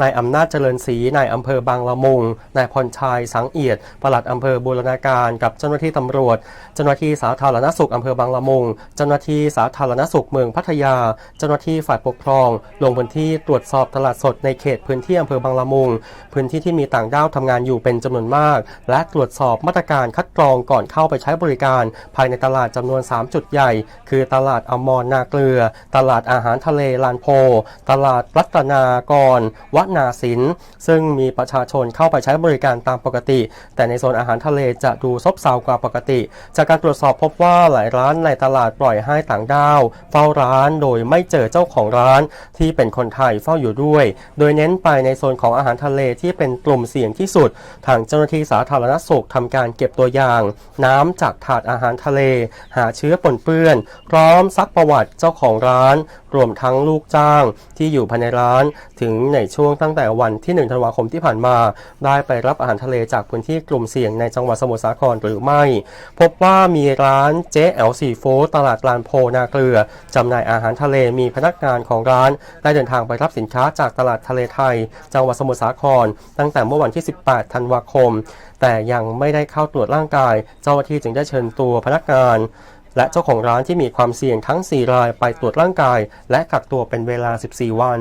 นายอำนาจเจริญศรีนายอำเภอบางละมุง นายพรชัยสังเอียดปลัดอำเภอบูรณาการกับเจ้าหน้าที่ตำรวจ เจ้าหน้าที่สาธารณสุขอำเภอบางละมุง เจ้าหน้าที่สาธารณสุขเมืองพัทยา เจ้าหน้าที่ฝ่ายปกครอง ลงพื้นที่ตรวจสอบตลาดสดในเขตพื้นที่อำเภอบางละมุง พื้นที่ที่มีต่างด้าวทำงานอยู่เป็นจำนวนมาก และตรวจสอบมาตรการคัดกรองก่อนเข้าไปใช้บริการ ภายในตลาดจำนวน 3 จุดใหญ่ คือตลาดอมรนาเกลือ ตลาดอาหารทะเลลานโพ ตลาดรัตนากร วันาสิน ซึ่งมีประชาชนเข้าไปใช้บริการตามปกติ แต่ในโซนอาหารทะเลจะดูซบเซากว่าปกติ จากการตรวจสอบพบว่าหลายร้านในตลาดปล่อยให้ต่างด้าว เฝ้าร้านโดยไม่เจอเจ้าของร้านที่เป็นคนไทยเฝ้าอยู่ด้วย โดยเน้นไปในโซนของอาหารทะเลที่เป็นกลุ่มเสี่ยงที่สุด ทางเจ้าหน้าที่สาธารณสุขทำการเก็บตัวอย่าง น้ำจากถาดอาหารทะเล หาเชื้อปนเปื้อน พร้อมซักประวัติเจ้าของร้าน รวมทั้งลูกจ้างที่อยู่ภายในร้าน ถึงในช่วงตั้งแต่วันที่ 1 ธันวาคมที่ผ่านมา ได้ไปรับอาหารทะเลจากพื้นที่กลุ่มเสี่ยงในจังหวัดสมุทรสาครหรือไม่ พบว่ามีร้านเจ๊แอลซีโฟตลาดลานโพนาเกลือจำหน่ายอาหารทะเลมีพนักงานของร้าน ได้เดินทางไปรับสินค้าจากตลาดทะเลไทย จังหวัดสมุทรสาคร ตั้งแต่เมื่อวันที่ 18 ธันวาคม แต่ยังไม่ได้เข้าตรวจร่างกาย เจ้าหน้าที่จึงได้เชิญตัวพนักงาน และเจ้าของร้านที่มีความเสี่ยงทั้ง 4 รายไปตรวจร่างกาย และกักตัวเป็นเวลา 14 วัน